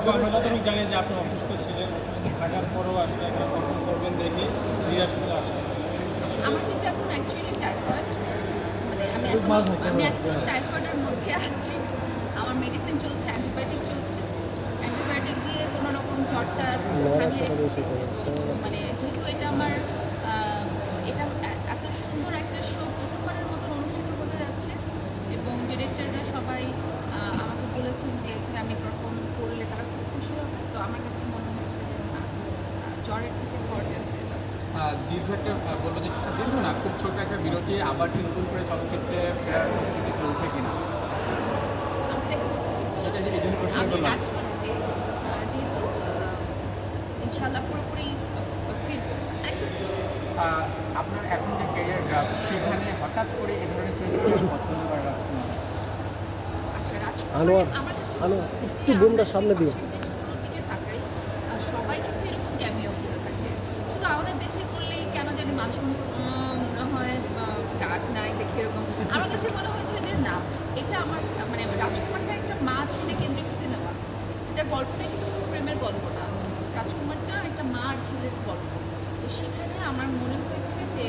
আমার জানি যে আপনি অসুস্থ ছিলেন অসুস্থ থাকার পরেও একটা পারফর্ম করবেন দেখে রিহার্সাল আসছে। আমার কিন্তু এখন অ্যাকচুয়ালি টাইফয়েড মানে আমি এখন আমি এখন টাইফয়েডের মধ্যে আছি। আমার মেডিসিন চলছে অ্যান্টিবায়োটিক চলছে। অ্যান্টিবায়োটিক দিয়ে কোনো রকম জ্বরটা মানে যেহেতু এটা আমার এটা এত সুন্দর একটা শো প্রথমবারের মতন অনুষ্ঠিত হতে যাচ্ছে এবং ডিরেক্টররা সবাই আহ, আমাকে বলেছেন যে এখানে আমি পারফর্ম করলে তারা খুব খুশি হবে তো আমার কাছে মনে হয়েছে যে না আহ, জ্বরের থেকে আহ, দীর্ঘ একটা বলব যে দীর্ঘ না খুব ছোট একটা বিরতি আবার কি নতুন করে চলচ্চিত্রে ফেরার প্রস্তুতি চলছে কিনা? সেটা এই জন্য প্রশ্ন কাজ করছি যেহেতু আহ, ইনশাল্লাহ পুরোপুরি ফিরবো একটু ফিরবো। আপনার এখন যে ক্যারিয়ার গ্রাফ সেখানে হঠাৎ করে এই ধরনের চরিত্র পছন্দ করা রাজকুমার আচ্ছা রাজকুমার আনোয়ার, আমার কাছে আনোয়ার, একটু বোমটা সামনে দিও। সবাই কিন্তু এরকম ক্যামিও করে থাকে শুধু আমাদের দেশে করলেই কেন জানি মানুষ মনে মনে হয় কাজ নাই দেখে এরকম। আমার কাছে মনে হয়েছে যে না এটা আমার মানে রাজকুমারটা একটা মা ছেলে কেন্দ্রিক সিনেমা। এটা গল্পটা কিন্তু কোনো প্রেমের গল্প না। রাজকুমারটা একটা মা আর ছেলের গল্প। তো সেখানে আমার মনে হয়েছে যে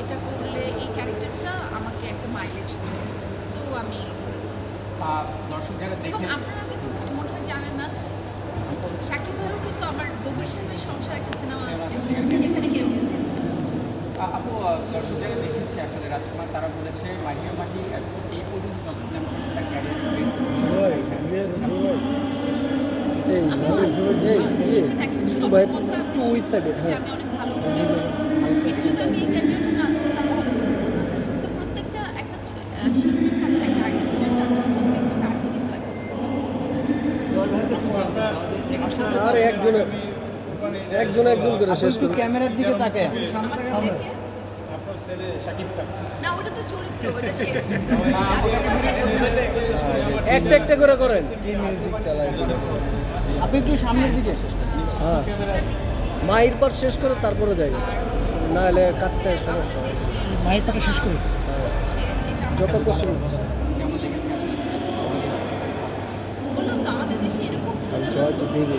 এটা করলে এই ক্যারেক্টারটা আমাকে একটা মাইলেজ দেবে। সো আমি করেছি। দর্শক যারা এবং দেখেছে আপনারা কিন্তু মনে হয় জানেন না সাকিব ভাইও কিন্তু আমার দবির সাহেবের সংসার একটা সিনেমা আছে সেখানে কেউ দিয়েছে আহ, আপু দর্শক যারা দেখেছে আসলে রাজকুমার তারা বলেছে মাহিয়া মাহি এই পর্যন্ত যত সিনেমা করেছে। তার ক্যারিয়ার বেস প্রত্যেকটা একটা শিল্পীর কাছে একটা আর্টিস্টের কাছে প্রত্যেকটা কাজই কিন্তু একটা আর একজনে একজন একজন করে শেষ করে। ক্যামেরার দিকে তাকায়। আপনার ছেলে শাকিব খান না ওটা তো চরিত্র ওটা শেষ। একটা একটা করে করেন। আপনি একটু সামনের দিকে হ্যাঁ। মায়ের পর শেষ করে তারপরে যাই। না হলে কাটতে সমস্যা মায়ের পাটা শেষ করে। যত কোশ্চেন জয় তো দেবে।